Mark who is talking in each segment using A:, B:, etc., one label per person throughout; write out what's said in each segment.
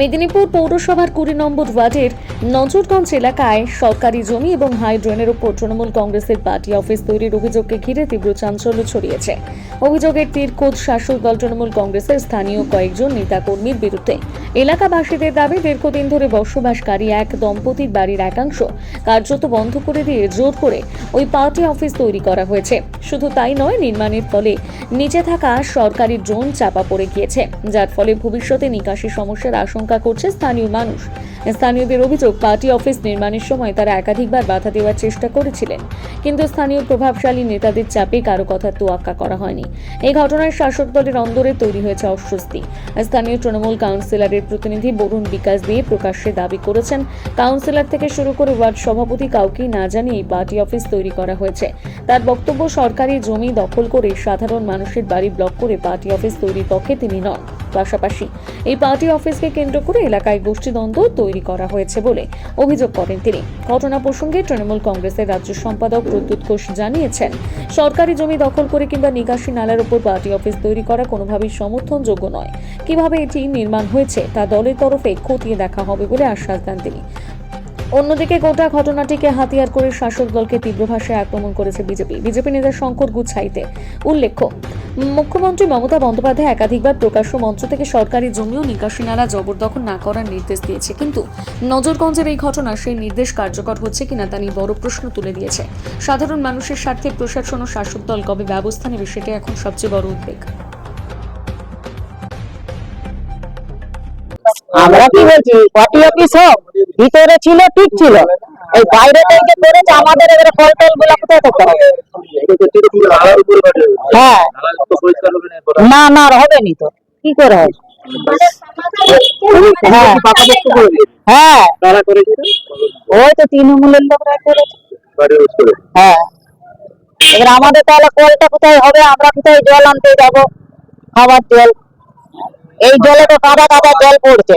A: মেদিনীপুর পৌরসভার কুড়ি নম্বর ওয়ার্ডের নজরগঞ্জ এলাকায় সরকারি জমি এবং হাই ড্রেনের উপর তৃণমূল কংগ্রেসের পার্টি অফিস তৈরির অভিযোগকে ঘিরে তীব্র চাঞ্চল্য ছড়িয়েছে। অভিযোগের তীর খোদ শাসক দল তৃণমূল কংগ্রেসের স্থানীয় কয়েকজন নেতাকর্মীর বিরুদ্ধে। এলাকাবাসীদের দাবি, দীর্ঘদিন ধরে বসবাসকারী এক দম্পতির বাড়ির একাংশ কার্যত বন্ধ করে দিয়ে জোর করে ওই পার্টি অফিস তৈরি করা হয়েছে। শুধু তাই নয়, নির্মাণের ফলে নিচে থাকা সরকারি ড্রোন চাপা পড়ে গিয়েছে, যার ফলে ভবিষ্যতে নিকাশি সমস্যার আশঙ্কা করছে স্থানীয় মানুষ। স্থানীয়দের অভিযোগ, পার্টি অফিস নির্মাণের সময় তারা একাধিকবার বাধা দেওয়ার চেষ্টা করেছিলেন। কিন্তু স্থানীয় প্রভাবশালী নেতাদের চাপে কারও কথা তোয়াক্কা করা হয়নি। এই ঘটনায় শাসক দলের অন্দরে তৈরি হয়েছে অস্বস্তি। স্থানীয় তৃণমূল কাউন্সিলরের প্রতিনিধি বরুণ বিকাশ দিয়ে প্রকাশ্যে দাবি করেছেন, কাউন্সিলর থেকে শুরু করে ওয়ার্ড সভাপতি কাউকেই না জানিয়ে পার্টি অফিস তৈরি করা হয়েছে। তার বক্তব্য, সরকারি জমি দখল করে সাধারণ মানুষের বাড়ি ব্লক করে পার্টি অফিস তৈরির পক্ষে তিনি নন। পাশাপাশি। এই পার্টি অফিসকে কেন্দ্র করে এলাকায় গোষ্ঠীদ্বন্দ্ব তৈরি করা হয়েছে বলে অভিযোগ করেন তিনি। ঘটনা প্রসঙ্গে তৃণমূল কংগ্রেসের রাজ্য সম্পাদক প্রদ্যুৎ ঘোষ জানিয়েছেন, সরকারি জমি দখল করে কিংবা নিকাশি নালার উপর পার্টি অফিস তৈরি করা কোনোভাবেই সমর্থনযোগ্য নয়। কীভাবে এটি নির্মাণ হয়েছে তা দলের তরফে খতিয়ে দেখা হবে বলে আশ্বাস দেন তিনি। অন্যদিকে গোটা ঘটনাটিকে হাতিয়ার করে শাসক দলকে তীব্র ভাষায় আক্রমণ করেছে বিজেপি। বিজেপি নেতা শঙ্কর গুছাইতে উল্লেখ্য, মুখ্যমন্ত্রী মমতা বন্দ্যোপাধ্যায় একাধিকবার প্রকাশ্য মঞ্চ থেকে সরকারি জমি ও নিকাশি নালা জবরদখল না করার নির্দেশ দিয়েছে। কিন্তু নজরগঞ্জের এই ঘটনা সেই নির্দেশ কার্যকর হচ্ছে কিনা তা নিয়ে বড় প্রশ্ন তুলে দিয়েছে। সাধারণ মানুষের স্বার্থে প্রশাসন ও শাসক দল কবে ব্যবস্থা নেবে সেটাই এখন সবচেয়ে বড় উদ্বেগ।
B: আমরা কি বলছি? পার্টি অফিস হোক? ভিতরে ছিল, ঠিক ছিল। এই বাইরে থেকে করেছে, আমাদের এবারে ফল টলগুলা কোথায় করতে হবে? হ্যাঁ। না না, আর হবে নি তো। কি করে হ্যাঁ। হ্যাঁ। ওই তো হ্যাঁ। আমাদের তাহলে কলটা কোথায় হবে? আমরা কোথায় জল আনতে যাব? খাবার জল। এই জলে তো কাদা কাদা জল পড়ছে।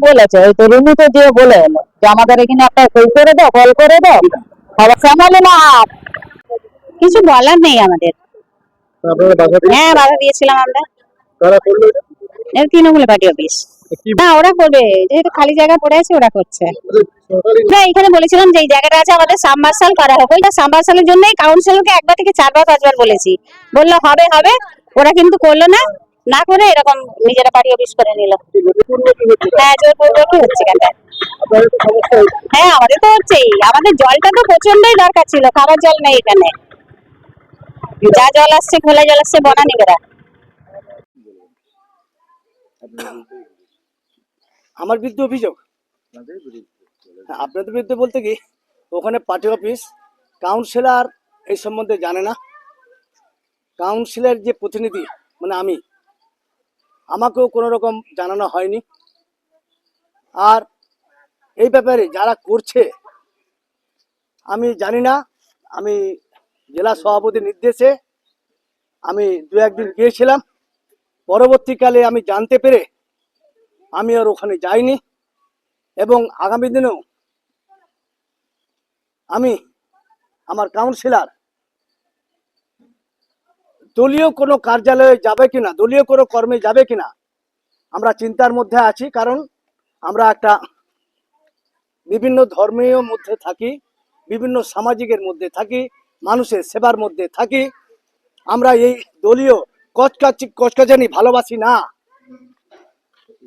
B: বলেছে ওই তো রুমি তো দিয়ে বলে এলো যে আমাদের এখানে একটা কল করে দাও কল করে দাও। খবর সামালে না কিছু বলার নেই আমাদের। হ্যাঁ বাধা দিয়েছিলাম আমরা। Trinamool party office. না ওরা করবে। যেহেতু খালি জায়গা পড়ে আছে ওরা করছে। না এখানে বলেছিলাম যে এই জায়গাটা আছে আমাদের সাবমার্সাল করা হোক। ওইটা সাবমার্সালের জন্যই কাউন্সিলরকে একবার থেকে চারবার পাঁচবার বলেছি। বলল হবে হবে। ওরা কিন্তু করল না। না করে এরকম নিজেরা পার্টি অফিস করে নিল। হ্যাঁ জোরপূর্বকই হচ্ছে কেন? হ্যাঁ আমাদের তো হচ্ছেই। আমাদের জলটা তো প্রচন্ডই দরকার ছিল। খাবার জল নেই এখানে। যা জল আসছে খোলা জল আসছে বনানি বেড়া
C: আমার বিরুদ্ধে অভিযোগ? আপনাদের বিরুদ্ধে বলতে কি ওখানে পার্টি অফিস কাউন্সিলর এই সম্বন্ধে জানে না। কাউন্সিলর যে প্রতিনিধি মানে আমি আমাকেও কোনো রকম জানানো হয়নি। আর এই ব্যাপারে যারা করছে আমি জানি না আমি জেলা সভাপতির নির্দেশে আমি দু একদিন গিয়েছিলাম। পরবর্তীকালে আমি জানতে পেরে আমি আর ওখানে যাইনি। এবং আগামী দিনেও আমি আমার কাউন্সিলার দলীয় কোনো কার্যালয়ে যাবে কিনা, দলীয় কোনো কর্মে যাবে কিনা, আমরা চিন্তার মধ্যে আছি। কারণ আমরা একটা বিভিন্ন ধর্মীয় মধ্যে থাকি, বিভিন্ন সামাজিকের মধ্যে থাকি, মানুষের সেবার মধ্যে থাকি। আমরা এই দলীয় কচকাচি কচকাচানি ভালোবাসি না।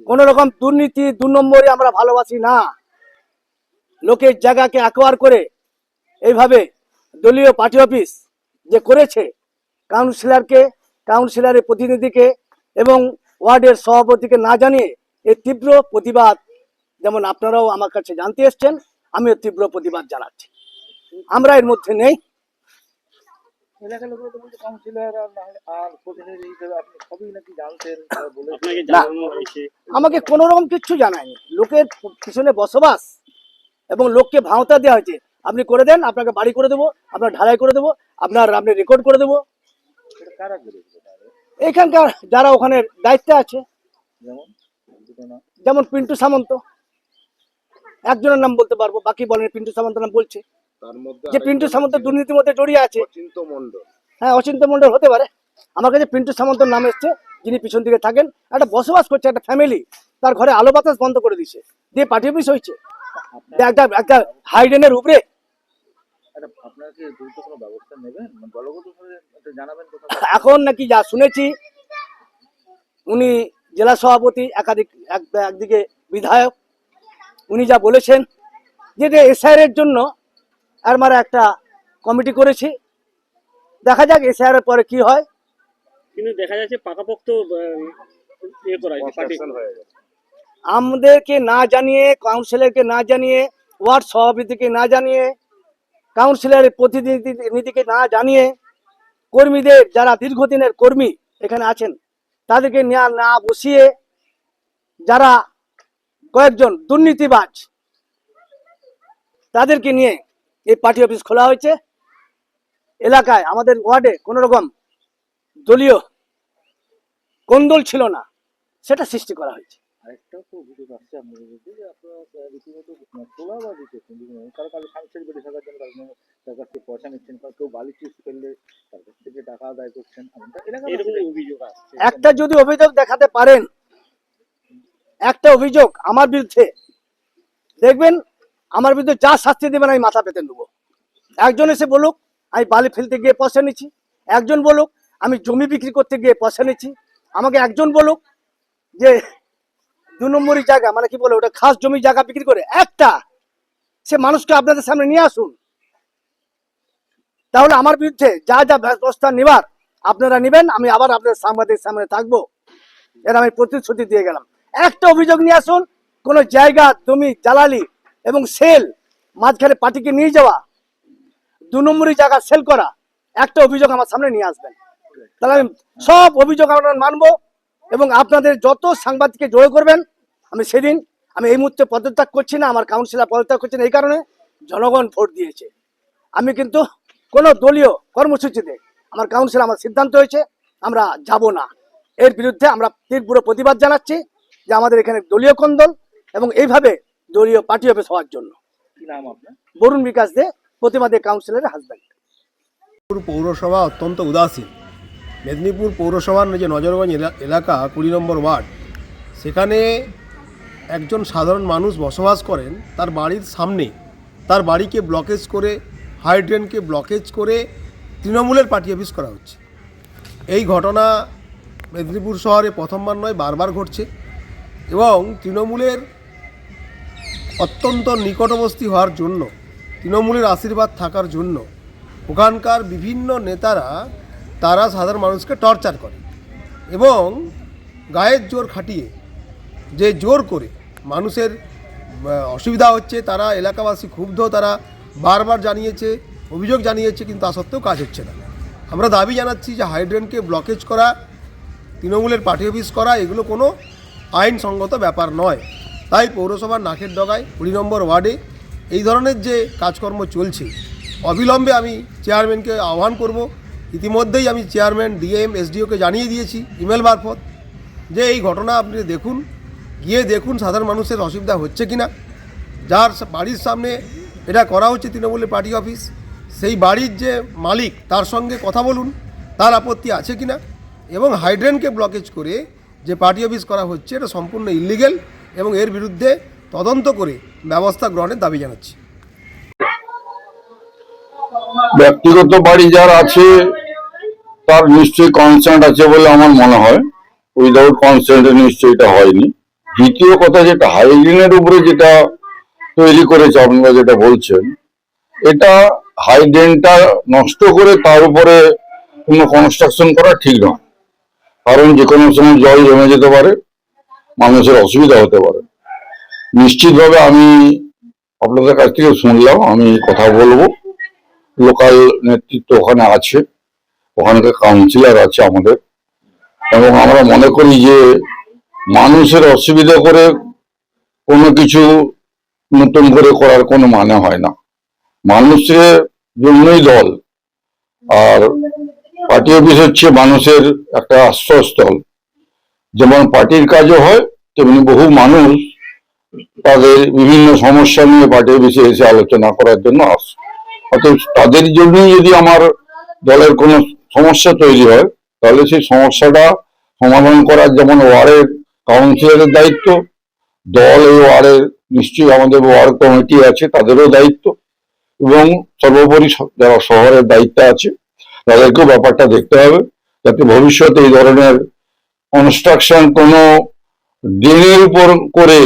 C: কোন রকম দুর্নীতি, দু নম্বরে আমরা ভালোবাসি না। লোকের জায়গাকে অ্যাকোয়ার করে এইভাবে দলীয় পার্টি অফিস যে করেছে কাউন্সিলরকে কাউন্সিলরের প্রতিনিধিকে এবং ওয়ার্ডের সভাপতিকে না জানিয়ে এর তীব্র প্রতিবাদ যেমন আপনারাও আমার কাছে জানতে এসছেন, আমিও তীব্র প্রতিবাদ জানাচ্ছি। আমরা এর মধ্যে নেই।
D: এলাকার লোকেরা তো বলছে কাউন্সিলর আর প্রতিনিধি হিসেবে আপনি সবই নাকি জানতেন
C: আমাকে কোনো রকম কিচ্ছু জানায়নি। লোকের পিছনে বসবাস এবং লোককে ভাওতা দেওয়া হয়েছে। আপনি করে দেন আপনাকে বাড়ি করে দেবো আপনার ঢালাই করে দেবো আপনার আপনি রেকর্ড করে দেবো? এখানকার যারা ওখানে দায়িত্বে আছে
D: যেমন?
C: যেমন পিন্টু সামন্ত। একজনের নাম বলতে পারব বাকি বলেন পিন্টু সামন্ত নাম বলছে। যে পিন্টু সামন্ত দুর্নীতির মধ্যে জড়িয়ে আছে।
D: চিন্ত মন্ডল
C: হ্যাঁ অচিন্ত মন্ডল হতে পারে। আমার কাছে পিন্টু সামন্তর নাম এসছে যিনি পিছন দিকে থাকেন। একটা বসবাস করছে একটা ফ্যামিলি তার ঘরে আলো বাতাস বন্ধ করে দিছে দিয়ে পার্টি অফিস হয়েছে। একটা একটা হাইডেনের উপরে।
D: একটা আপনারা কি দ্রুত কোনো ব্যবস্থা নেবেন? মানে
C: এখন নাকি যা শুনেছি উনি জেলা সভাপতি একাধিক এক- একদিকে বিধায়ক। উনি যা বলেছেন যে এসআইআর এর জন্য আর মারা একটা কমিটি করেছি। দেখা যাক এসআইআর এর পরে কি হয়।
E: কিন্তু দেখা যাচ্ছে পাকাপোক্ত ইয়ে
C: আমাদেরকে না জানিয়ে কাউন্সিলরকে না জানিয়ে ওয়ার্ড সভাপতিকে না জানিয়ে কাউন্সিলরের প্রতিনিধিকে না জানিয়ে কর্মীদের যারা দীর্ঘদিনের কর্মী এখানে আছেন তাদেরকে না বসিয়ে যারা কয়েকজন দুর্নীতিবাজ তাদেরকে নিয়ে এই পার্টি অফিস খোলা হয়েছে। এলাকায় আমাদের ওয়ার্ডে কোনো রকম দলীয় কোন্দল ছিল না সেটা সৃষ্টি করা হয়েছে।
D: আরেকটাও তো অভিযোগ আসছে আপনাদের বিরুদ্ধে যে আপনারা রীতিমতো তোলা বা দিচ্ছেন কারও কারও সাংসারিক বেড়ে থাকার জন্য কারও তার কাছ থেকে পয়সা নিচ্ছেন কারও কেউ বালি চিপস ফেললে তার কাছ থেকে টাকা আদায় করছেন
E: অভিযোগ আসছে
C: একটা যদি অভিযোগ দেখাতে পারেন একটা অভিযোগ আমার বিরুদ্ধে দেখবেন আমার বিরুদ্ধে যা শাস্তি দেবেন, আমি মাথা পেতে নেব। একজন এসে বলুক, আমি বালি ফেলতে গিয়ে পয়সা নিচ্ছি। একজন বলুক, আমি জমি বিক্রি করতে গিয়ে পয়সা নিচ্ছি। আমাকে একজন বলুক যে, দু নম্বরই জায়গা মানে কি বলে ওটা, খাস জমি জায়গা বিক্রি করে, একটা! সে মানুষকে আপনাদের সামনে নিয়ে আসুন। তাহলে আমার বিরুদ্ধে যা যা ব্যবস্থা নেবার, আপনারা নেবেন, আমি আবার আপনাদের সাংবাদিক সামনে থাকব। এর আমি প্রতিশ্রুতি দিয়ে গেলাম। একটা অভিযোগ নিয়ে আসুন, কোন জায়গা, জমি জ্বালালি এবং সেল, মাঝখানে পার্টিকে নিয়ে যাওয়া, দু নম্বরই জায়গা সেল করা, একটা অভিযোগ আমার সামনে নিয়ে আসবেন। তাহলে আমি সব অভিযোগ আমরা মানবো এবং আপনাদের যত সাংবাদিককে জড়ো করবেন, আমি সেদিন, আমি এই মুহূর্তে পদত্যাগ করছি না, আমার কাউন্সিলর পদত্যাগ করছি না, এই কারণে জনগণ ভোট দিয়েছে। আমি কিন্তু কোনো দলীয় কর্মসূচিতে আমার কাউন্সিল আমার সিদ্ধান্ত হয়েছে, আমরা যাব না। এর বিরুদ্ধে আমরা তীব্র প্রতিবাদ জানাচ্ছি যে আমাদের এখানে দলীয় কোন্দল এবং এইভাবে দলীয় পার্টি অফিস হওয়ার জন্য।
D: কি নাম আপনার?
C: বরুণ বিকাশ দে প্রতিবাদী কাউন্সিলরের হাজব্যান্ড
F: পৌরসভা অত্যন্ত উদাসীন। মেদিনীপুর পৌরসভার যে নজরগঞ্জ এলা- এলাকা কুড়ি নম্বর ওয়ার্ড সেখানে একজন সাধারণ মানুষ বসবাস করেন তার বাড়ির সামনে। তার বাড়িকে ব্লকেজ করে হাইড্রেনকে ব্লকেজ করে তৃণমূলের পার্টি অফিস করা হচ্ছে। এই ঘটনা মেদিনীপুর শহরে প্রথমবার নয় বারবার ঘটছে। এবং তৃণমূলের অত্যন্ত নিকটবর্তী হওয়ার জন্য, তৃণমূলের আশীর্বাদ থাকার জন্য ওখানকার বিভিন্ন নেতারা, তারা সাধারণ মানুষকে টর্চার করে এবং গায়ের জোর খাটিয়ে যে জোর করে মানুষের অসুবিধা হচ্ছে, তারা এলাকাবাসী ক্ষুব্ধ, তারা বারবার জানিয়েছে, অভিযোগ জানিয়েছে, কিন্তু তা সত্ত্বেও কাজ হচ্ছে না। আমরা দাবি জানাচ্ছি যে হাইড্রেনকে ব্লকেজ করা, তৃণমূলের পার্টি অফিস করা, এগুলো কোনো আইনসঙ্গত ব্যাপার নয়। তাই পৌরসভার নাকের ডগায় কুড়ি নম্বর ওয়ার্ডে এই ধরনের যে কাজকর্ম চলছে, অবিলম্বে আমি চেয়ারম্যানকে আহ্বান করব। ইতিমধ্যেই আমি চেয়ারম্যান, ডিএম, এসডিওকে জানিয়ে দিয়েছি ইমেল মারফত যে এই ঘটনা আপনি দেখুন, গিয়ে দেখুন সাধারণ মানুষের অসুবিধা হচ্ছে কিনা। যার বাড়ির সামনে এটা করা হচ্ছে তৃণমূলের পার্টি অফিস, সেই বাড়ির যে মালিক, তার সঙ্গে কথা বলুন, তার আপত্তি আছে কিনা এবং হাইড্রেনকে ব্লকেজ করে যে পার্টি অফিস করা হচ্ছে, এটা সম্পূর্ণ ইলিগেল। এবং এর বিরুদ্ধে তদন্ত করে ব্যবস্থা গ্রহণের দাবি জানাচ্ছি।
G: ব্যক্তিগত বাড়ি যার আছে, তার নিশ্চয়ই কনসার্ন আছে বলে আমার মনে হয়। উইদাউট কনসার্ন নিশ্চয়ই এটা হয়নি। দ্বিতীয় কথা যেটা হাইজিনের উপরে যেটা তৈরি করেছে আপনারা যেটা বলছেন, এটা হাইড্রেনটা নষ্ট করে তার উপরে কোনো কনস্ট্রাকশন করা ঠিক নয়। কারণ যে কোনো সময় জল জমে যেতে পারে মানুষের অসুবিধা হতে পারে। নিশ্চিতভাবে আমি আপনাদের কাছ থেকে শুনলাম, আমি কথা বলব। লোকাল নেতৃত্ব ওখানে আছে, ওখানকার কাউন্সিলর আছে আমাদের। এবং আমরা মনে করি যে মানুষের অসুবিধা করে কোনো কিছু নতুন করে করার কোনো মানে হয় না। মানুষের জন্যই দল। আর পার্টি অফিস হচ্ছে মানুষের একটা আশ্রয়স্থল। যেমন পার্টির কাজও হয়, তেমনি বহু মানুষ তাদের বিভিন্ন সমস্যা নিয়ে পার্টির অফিসে এসে আলোচনা করার জন্য আসে, অতএব তাদের জন্যই যদি আমার দলের কোনো সমস্যা তৈরি হয়, তাহলে সেই সমস্যাটা সমাধান করার যেমন ওয়ার্ডের কাউন্সিলরের দায়িত্ব, দল এই ওয়ার্ডের নিশ্চয়ই আমাদের ওয়ার্ড কমিটি আছে, তাদেরও দায়িত্ব এবং সর্বোপরি যারা শহরের দায়িত্ব আছে, তাদেরকেও ব্যাপারটা দেখতে হবে, যাতে ভবিষ্যতে এই ধরনের কনস্ট্রাকশন কোনো দিনের উপর করে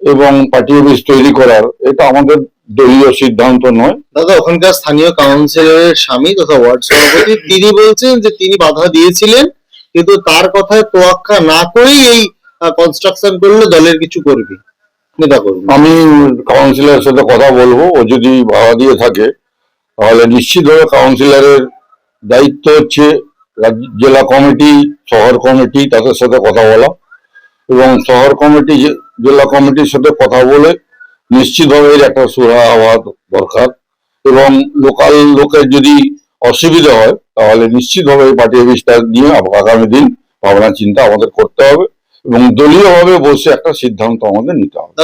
G: এবং পার্টি অফিস তৈরি করার এটা আমাদের দলীয় সিদ্ধান্ত নয়।
H: দাদা ওখানকার স্থানীয় কাউন্সিলরের স্বামী তথা ওয়ার্ড সভাপতি তিনি বলছেন যে তিনি বাধা দিয়েছিলেন কিন্তু তার কথায় তোয়াক্কা না করেই এই কনস্ট্রাকশন করলে দলের কিছু করবে। নেতা করবে
G: আমি কাউন্সিলরের সাথে কথা বলব ও যদি বাধা দিয়ে থাকে তাহলে নিশ্চিতভাবে কাউন্সিলরের দায়িত্ব হচ্ছে জেলা কমিটি, শহর কমিটি, তাদের সাথে কথা বলা এবং শহর কমিটি জেলা কমিটির সাথে কথা বলে নিশ্চিতভাবে একটা সুরাহা হওয়া দরকার এবং লোকাল লোকের যদি অসুবিধা হয়, তাহলে নিশ্চিতভাবে পার্টি অফিসটা নিয়ে আগামী দিন ভাবনা চিন্তা আমাদের করতে হবে এবং দলীয়ভাবে বসে একটা সিদ্ধান্ত আমাদের নিতে হবে।